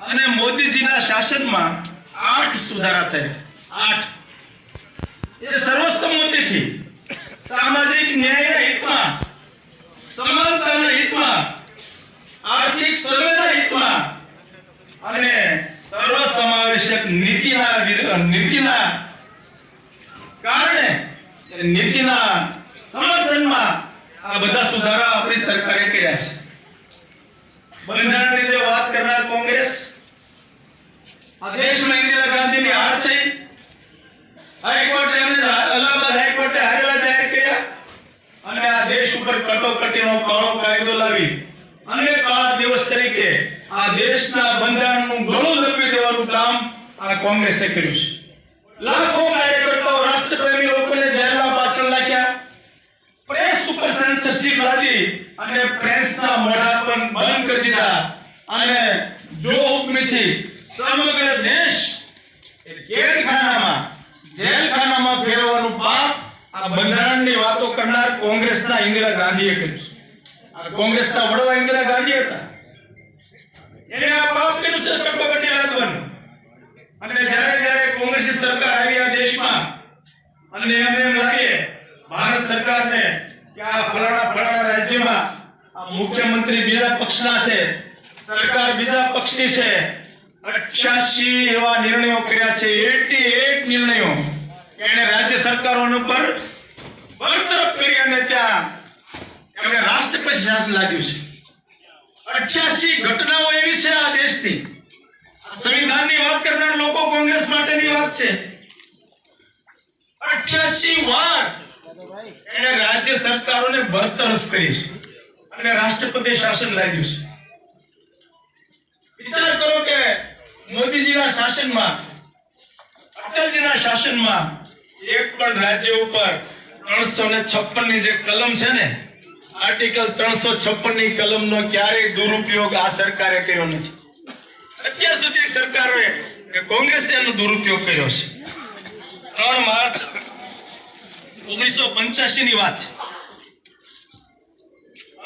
અને મોદીજીના શાસનમાં આઠ સુધારા થયા. આઠ. એ સર્વસંમતિથી સામાજિક ન્યાયના હિતમાં, સમાનતાના હિતમાં આર્થિક સર્વેના હિતમાં અને સર્વ સમાવેશક નીતિના નીતિના કારણે નીતિના સમર્થનમાં આ બધા સુધારા આપણી સરકારે કર્યા છે. બંધારણની જે વાત કરનાર કોંગ્રેસ, આ દેશમાં ઇન્દિરા ગાંધીની હાર થઈ. હાઈકોર્ટે એમને અલ્હાબાદ હાઈકોર્ટે હારેલા જાહેર કર્યા. અને આ દેશ ઉપર કટોકટીનો કાળો કાયદો લાવી અને કાળા દિવસ તરીકે આ દેશના બંધારણનું ગળું દબી દેવાનું કામ કોંગ્રેસે કર્યું છે. લાખો કાર્યકર્તાઓ રાષ્ટ્રપ્રેમી લોકોને જેલમાં પાછળ નાખ્યા. પ્રેસ ઉપર સેન્સરશિપ લાદી અને પ્રેસના મોઢા પણ બંધ કરી દીધા. અને જો હુકમીથી સમગ્ર દેશ એ જેલખાનામાં ફેરવવાનું પાપ, આ બંધારણની વાતો કરનાર કોંગ્રેસના ઇન્દિરા ગાંધીએ કર્યું આ કોંગ્રેસના વડવા ઇન્દિરા ગાંધી હતા. એને આ પાપ કર્યું છે કટોકટી લાદવાનું. અને જ્યારે જ્યારે કોંગ્રેસી સરકાર આવી આ દેશમાં, અને એમને એમ લાગે, ભારત સરકારને કે આ ફલાણા ફલાણા રાજ્યમાં આ મુખ્યમંત્રી બીજા પક્ષના છે, સરકાર બીજા પક્ષની છે 88 એવા નિર્ણયો કર્યા છે 88 નિર્ણયો એને રાજ્ય સરકારોનો પર બરતરફ કરી અને ત્યાં એમને રાષ્ટ્રપતિ શાસન લાગ્યું છે. 88 ઘટનાઓ એવી છે આ દેશની સંવિધાનની વાત કરનાર લોકો કોંગ્રેસ માટેની વાત છે. 88 વાર એને રાજ્ય સરકારોને બરતરફ કરી છે અને રાષ્ટ્રપતિ શાસન લાવ્યું છે. વિચાર કરો કે મોદીજીના શાસનમાં, અટલજીના શાસનમાં એક પણ રાજ્ય ઉપર 356 ની જે કલમ છે ને, આર્ટિકલ 356 ની કલમનો ક્યારેય દુરુપયોગ આ સરકારે કર્યો નથી. અત્યાર સુધી સરકારોએ કે એનો દુરુપયોગ કર્યો છે. ત્રણ માર્ચ ઓગણીસો પંચ્યાસી ની વાત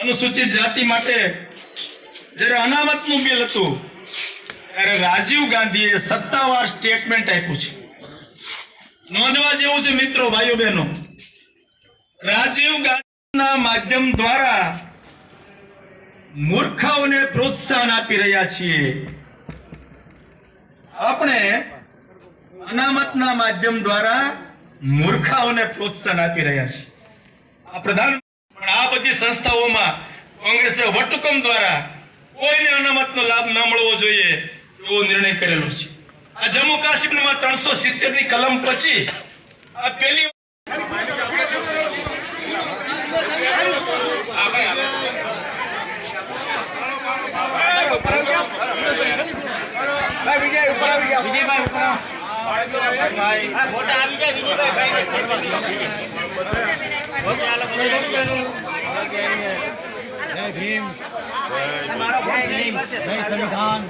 અનુસૂચિત જાતિ માટે જ્યારે અનામતનું બિલ હતું, ત્યારે રાજીવ ગાંધીએ સત્તાવાર સ્ટેટમેન્ટ આપ્યું છે. નોંધવા જેવું છે મિત્રો, ભાઈઓ બહેનો, રાજીવ ગાંધીના માધ્યમ દ્વારા મૂર્ખાઓને પ્રોત્સાહન આપી રહ્યા છીએ. આપણે અનામતના માધ્યમ દ્વારા મૂર્ખાઓને પ્રોત્સાહન આપી રહ્યા છીએ. આ પ્રધાન આ બધી સંસ્થાઓમાં કોંગ્રેસે વટહુકમ દ્વારા કોઈને અનામતનો લાભ ન મળવો જોઈએ એવો નિર્ણય કરેલો છે. આ જમ્મુ કાશ્મીરમાં ત્રણસો સિત્તેરની કલમ પછી આ પેલી ભાઈ વિજય ઉપર આવી ગયા વિજયભાઈ ઉપર ફોટા આવી જાય વિજયભાઈ જય ભીમ. જય સંવિધાન.